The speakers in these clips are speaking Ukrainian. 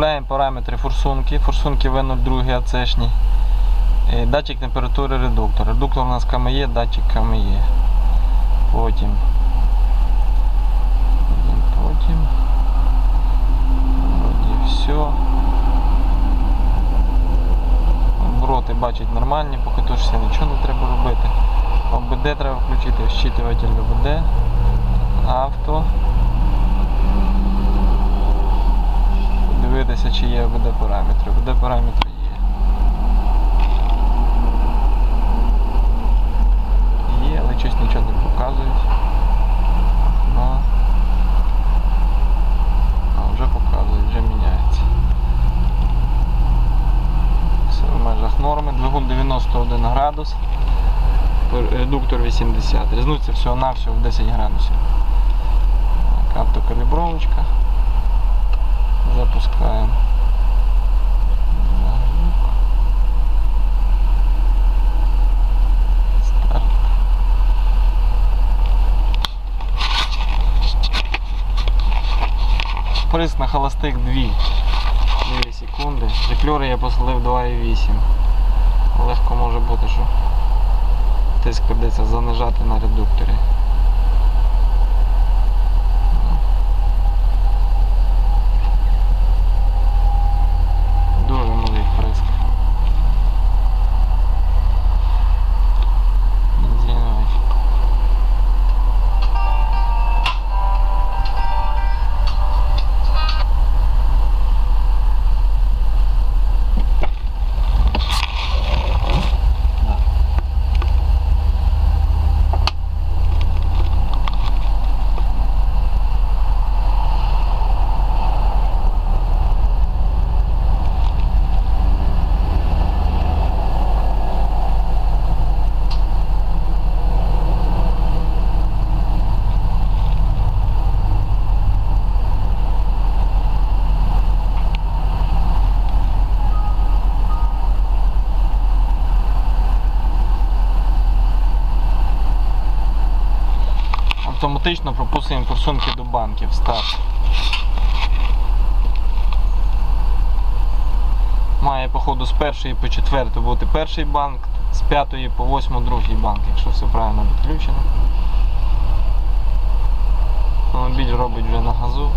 Виставляємо параметри форсунки. Форсунки V02 АЦшні. Е, Датчик температури редуктор. Редуктор у нас КМЄ, датчик КМЄ. Потім. Потім. Вроді все. Обороти бачить нормальні, по катушці нічого не треба робити. ОБД треба включити, щитуватель ОБД. Авто. Подивитися, чи є ОБД параметри. ОБД параметри є. Є, але щось нічого не показують. А, вже показують, вже міняється. Все в межах норми. Двигун 91 градус. Редуктор 80. Різниця всього на всього в 10 градусів. Автокалібровочка. Запускаємо. Нагрузку. Старт. Приск на холостих 2 2 секунди. Жикльори я посадив 2,8. Легко може бути, що тиск придеться занижати на редукторі. Автоматично пропустимо форсунки до банків. Старт. Має походу з першої по четверту бути перший банк, з п'ятої по восьму другий банк, якщо все правильно підключено. Автомобіль робить вже на газу.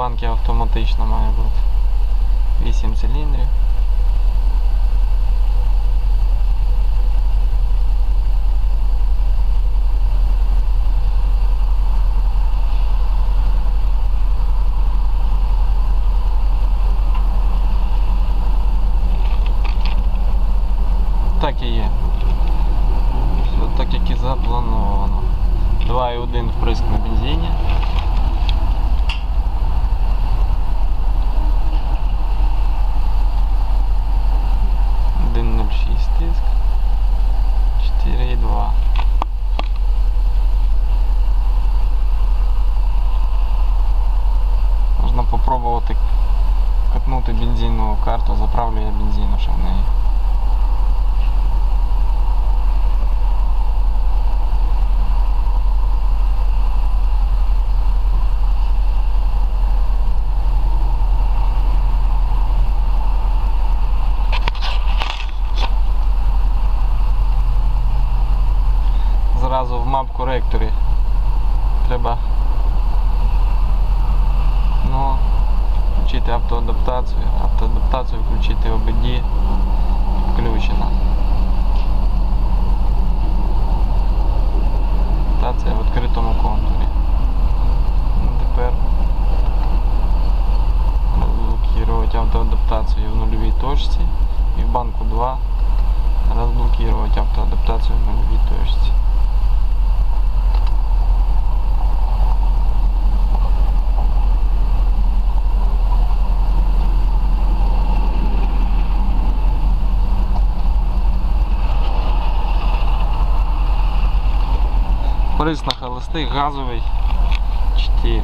Банки автоматична має бути. 8 циліндрів. Так і є. Все так як і заплановано. 2,1 вприск на бензині. Попробувати катнути бензинову карту, заправлю я бензину ще в неї. Зразу в мап коректорі треба включити автоадаптацію, автоадаптацію включити OBD включена. Адаптація в відкритому контурі. Ну, Тепер розблокувати автоадаптацію в нульовій точці і в банку 2 розблокувати автоадаптацію в нульовій точці. Корисна холостий, газовий 4.